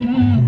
嗯。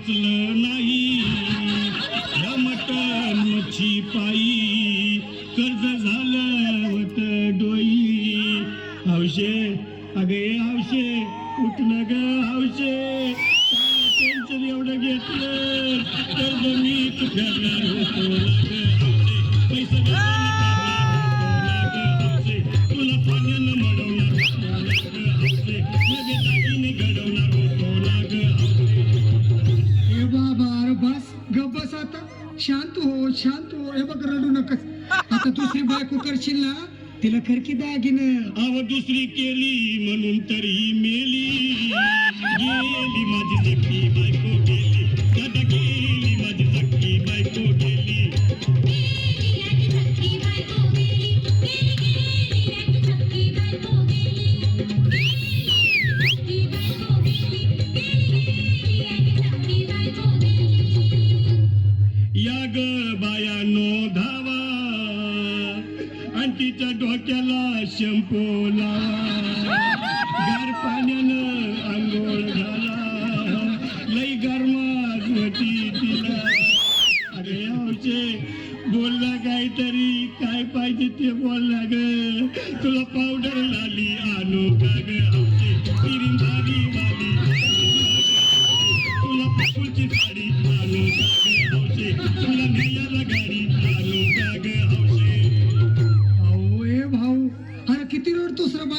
वाचलं नाही. या मटण मच्छी पायी कर्ज झालं होत डोई. हौशे अगे हौशे उठलं ग हौशे. टेन्शन एवढं घेतलं? कर्ज मी तुझ्या शांत हो हे बघ रडू नकस. आता दुसरी बायको करशील ना तिला खरकी दागिन. अव दुसरी केली म्हणून तरी मेली. गेली माझी बायको गेली. डोक्याला शंपू लावा गार पाण्यानं आंघोळ घाला. लई गरमास होती तिला अरे औषे बोलला काहीतरी काय पाहिजे ते बोलला ग. तुला पावडर लाली आणू का ग? औषे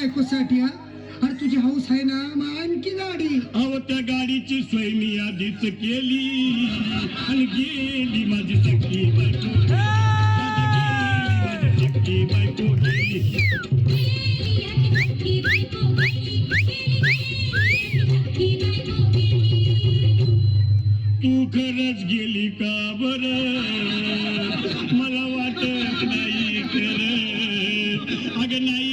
बायकोसाठी हा? अरे तुझी हौस आहे ना मग आणखी गाडी. अहो त्या गाडीची सोय मी आधीच केली. आणि गेली माझी सख्खी बायको. माझी सख्खी बायको गेली. तू खरंच गेली का बर? मला वाटत नाही खर. अग नाही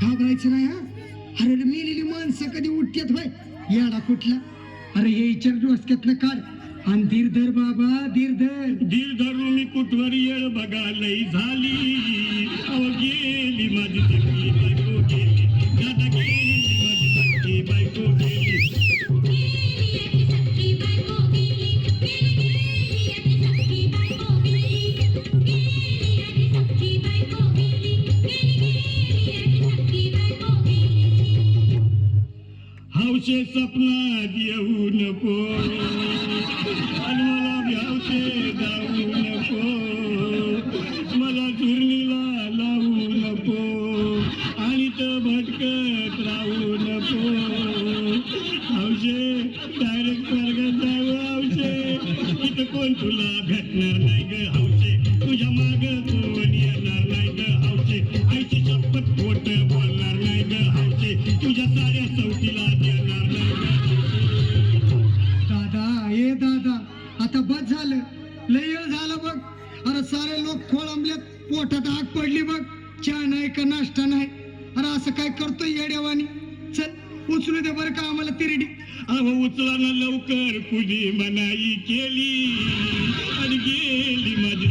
घाबरायचं नाही हा? अरे मेलेली माणसं कधी उठतात होय? याडा कुठला? अरे हे विचार डोसक्यातनं काढ. आणि धीर धर बाबा धीर धर धीर धरून कुठवर येळ बघा लई झाली. हौशे सपनात येऊ नको आणि मला व्यावशे जाऊ नको मला आता बस झालं. लय झालं बघ. अरे सारे लोक खोळंबलेत. पोटात आग पडली बघ. चहा नाही का नाश्ता नाही? अरे असं काय करतोय येड्यावानी? चल उचलू दे बरं का आम्हाला तिरडी. अहो उचला ना लवकर. कुणी मनाई केली आणि गेली माझी